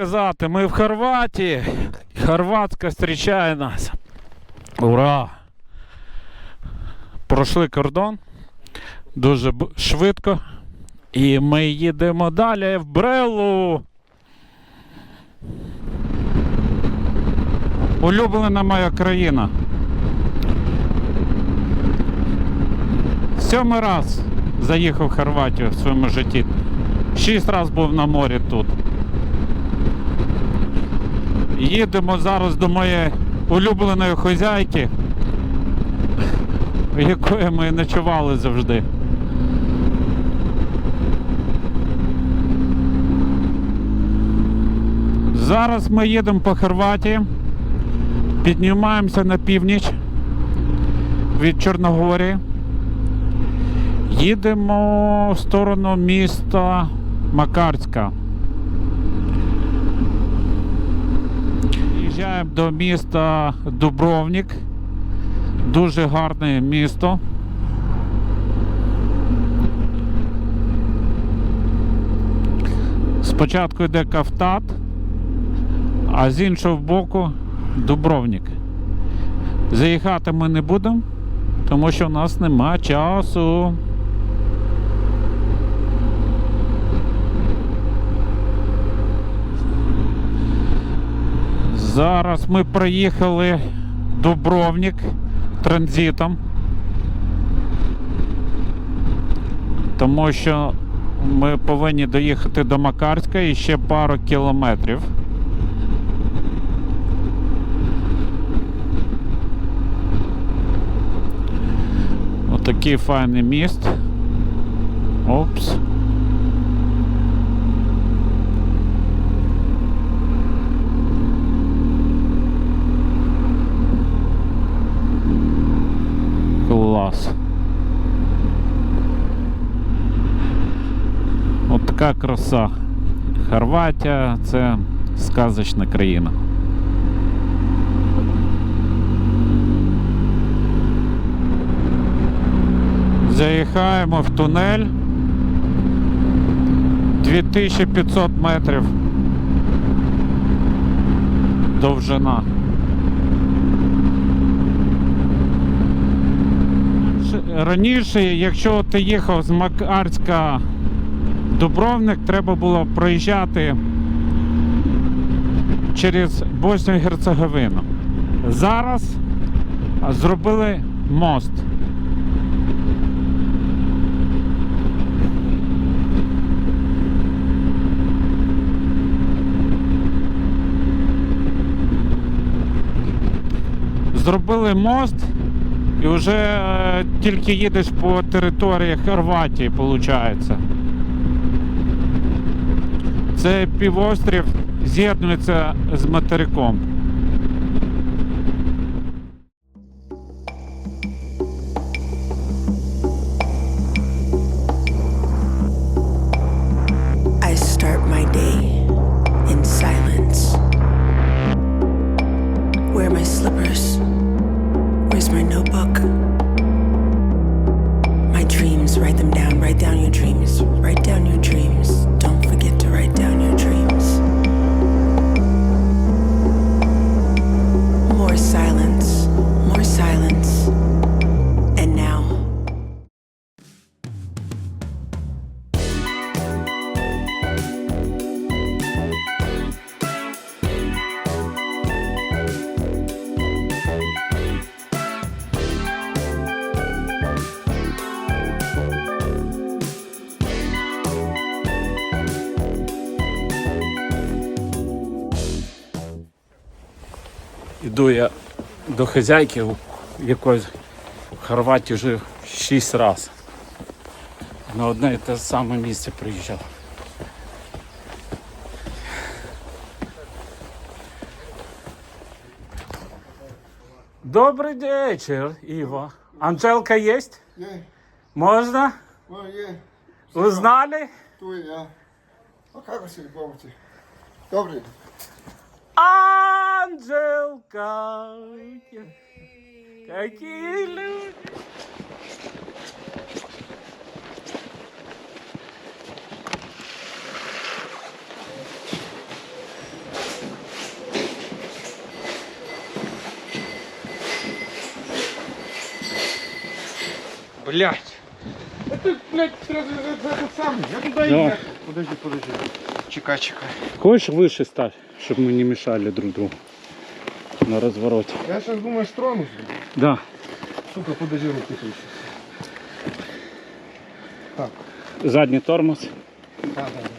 Сказати, ми в Хорватії. Хорватська зустрічає нас. Ура! Пройшли кордон дуже швидко. І ми їдемо далі в Брелу. Улюблена моя країна. Сьомий раз заїхав в Хорватію в своєму житті. Шість разів був на морі тут. Їдемо зараз до моєї улюбленої хазяйки, в якої ми ночували завжди. Зараз ми їдемо по Хорватії, піднімаємося на північ від Чорногорії. Їдемо в сторону міста Макарська. Їжджаємо до міста Дубровник. Дуже гарне місто. Спочатку йде Кавтат, а з іншого боку Дубровник. Заїхати ми не будемо, тому що у нас нема часу. Зараз ми проїхали Дубровник транзитом. Тому що ми повинні доїхати до Макарська і ще пару кілометрів. Отакий файний міст. Опс. Клас. От така краса. Хорватія це сказочна країна. Заїхаємо в тунель 2500 метрів довжина. Раніше, якщо ти їхав з Макарська Дубровник, треба було проїжджати через Боснію і Герцеговину. Зараз зробили мост. Зробили мост і вже е, тільки їдеш по території Хорватії, виходить. Це півострів з'єднується з материком. Іду я до хазяйки, у якої в Хорватії жив 6 разів. На одне і те саме місце приїжджав. Добрий вечір, Іво. Анжелка є? Je, Можна? je, Узнали? tu je ja. A kako si mi pomoći? Анжелка. Какие люди. Блять. Это, блядь, этот самый. Я туда Да. Ну. ехал. Подожди, подожди. Чекай, чекай. Хочешь выше ставь, чтобы мы не мешали друг другу на развороте. Я сейчас думаю, тронусь. Да. Сука, подожди руки тут. Так. Задний тормоз. Да, да, да.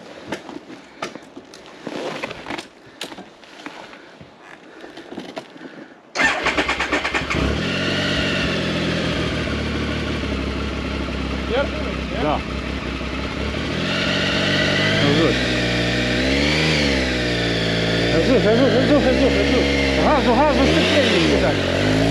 Да. Жужжу, жужжу, жужжу, жужжу. Газу, газу, кидай.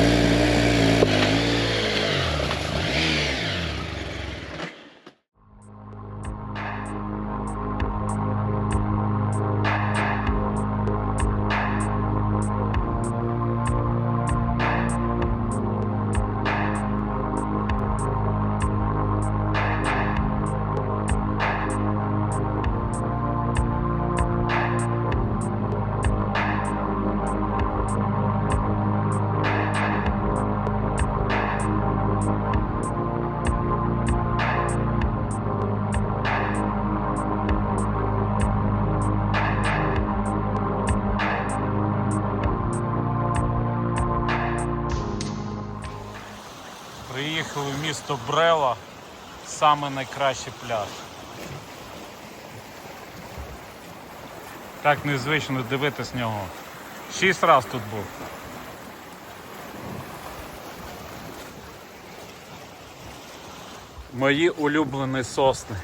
Приїхали в місто Брела, саме найкращий пляж. Так незвично дивитись нього. Шість раз тут був. Мої улюблені сосни.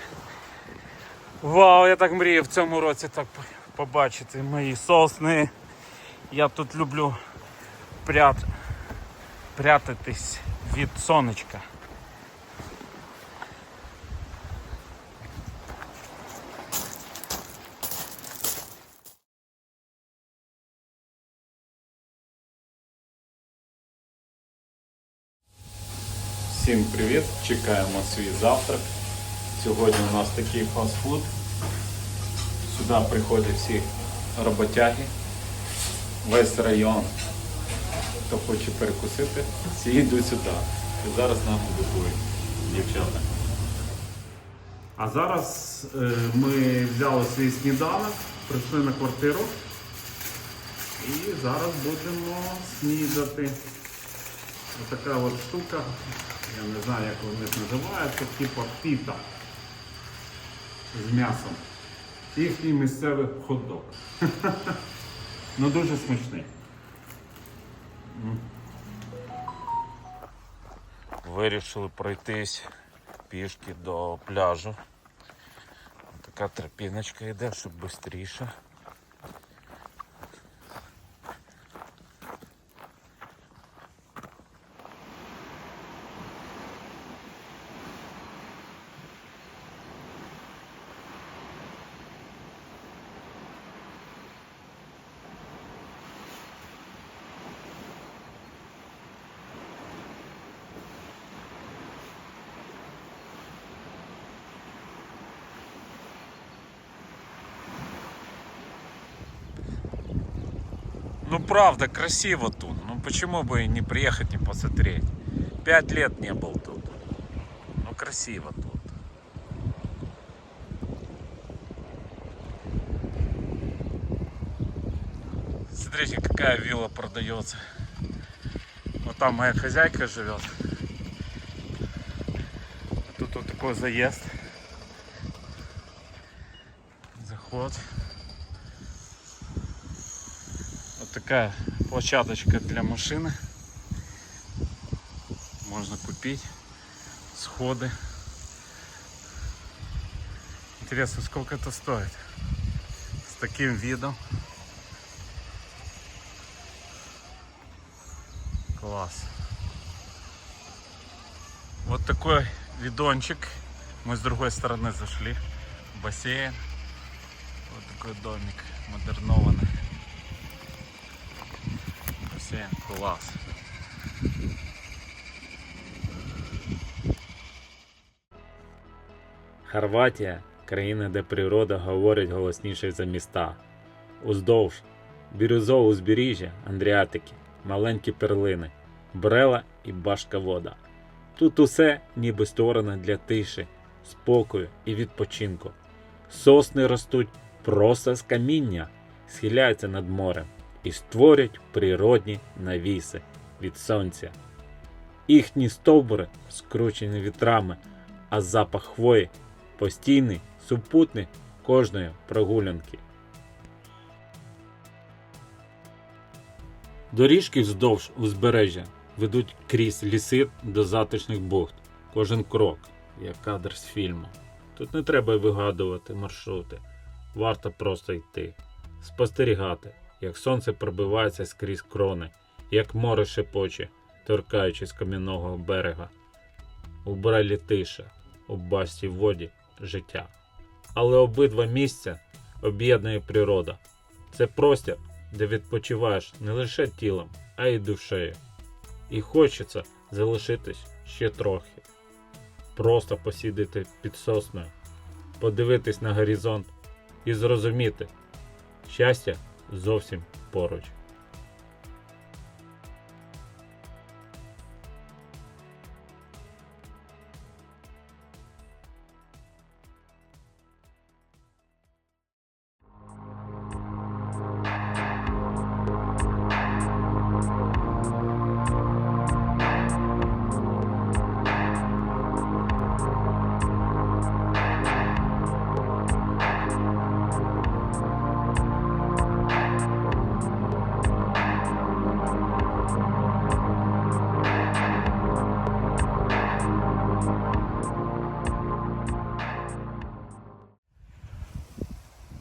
Вау, я так мріяв в цьому році так побачити мої сосни. Я тут люблю прят... прятатись від сонечка. Всім привіт! Чекаємо свій завтрак. Сьогодні у нас такий фастфуд. Сюди приходять всі роботяги. Весь район. Хто хоче перекусити, всі йдуть сюди. Зараз нам готують дівчата. А зараз е, ми взяли свій сніданок, прийшли на квартиру. І зараз будемо снідати. Ось така от штука. Я не знаю, як вони називаються, типу піта з м'ясом. Їхній місцевий хот-дог. Ну дуже смачний. Вирішили пройтись пішки до пляжу. Така тропіночка йде, щоб швидше. Ну правда, красиво тут. Ну почему бы и не приехать, не посмотреть? Пять лет не был тут. Ну красиво тут. Смотрите, какая вилла продается. Вот там моя хозяйка живет. Тут вот такой заезд. Заход. Вот такая площадочка для машины. Можно купить. Сходы. Интересно, сколько это стоит? С таким видом. Класс. Вот такой видончик. Мы с другой стороны зашли. в Бассейн. Вот такой домик модернованный. Бассейн. Класс. Хорватія країна, де природа говорить голосніше за міста. Уздовж бірюзове узбережжя Андріатики, маленькі перлини, Брела і Башка Вода. Тут усе ніби створено для тиші, спокою і відпочинку. Сосни ростуть просто з каміння, схиляються над морем і створюють природні навіси від сонця. Їхні стовбури скручені вітрами, а запах хвої постійний супутник кожної прогулянки. Доріжки вздовж узбережжя ведуть крізь ліси до затишних бухт. Кожен крок, як кадр з фільму. Тут не треба вигадувати маршрути, варто просто йти, спостерігати, як сонце пробивається скрізь крони, як море шепоче, торкаючись кам'яного берега. У брелі тиша, у басті воді життя. Але обидва місця об'єднує природа. Це простір, де відпочиваєш не лише тілом, а й душею. І хочеться залишитись ще трохи. Просто посідати під сосною, подивитись на горизонт і зрозуміти, щастя зовсім поруч.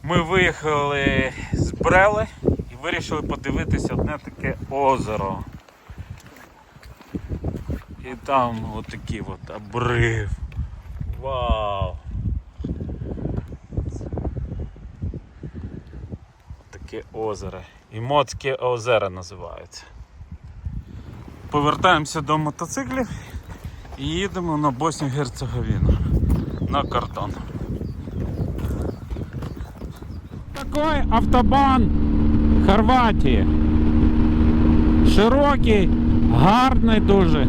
Ми виїхали з Брели і вирішили подивитися одне таке озеро. І там отакий от обрив. Вау! Таке озеро. Імотське озеро називається. Повертаємося до мотоциклів і їдемо на Босню Герцеговіну. На картон. Такий автобан Хорватії. Широкий, гарний дуже.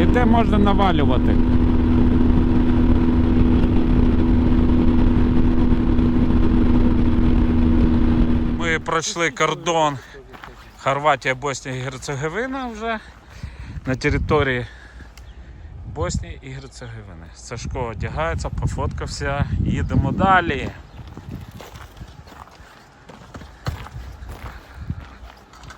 І де можна навалювати. Ми пройшли кордон Хорватія, Боснія і Герцеговина вже на території Боснії і Герцеговини. Сашко одягається, пофоткався, їдемо далі.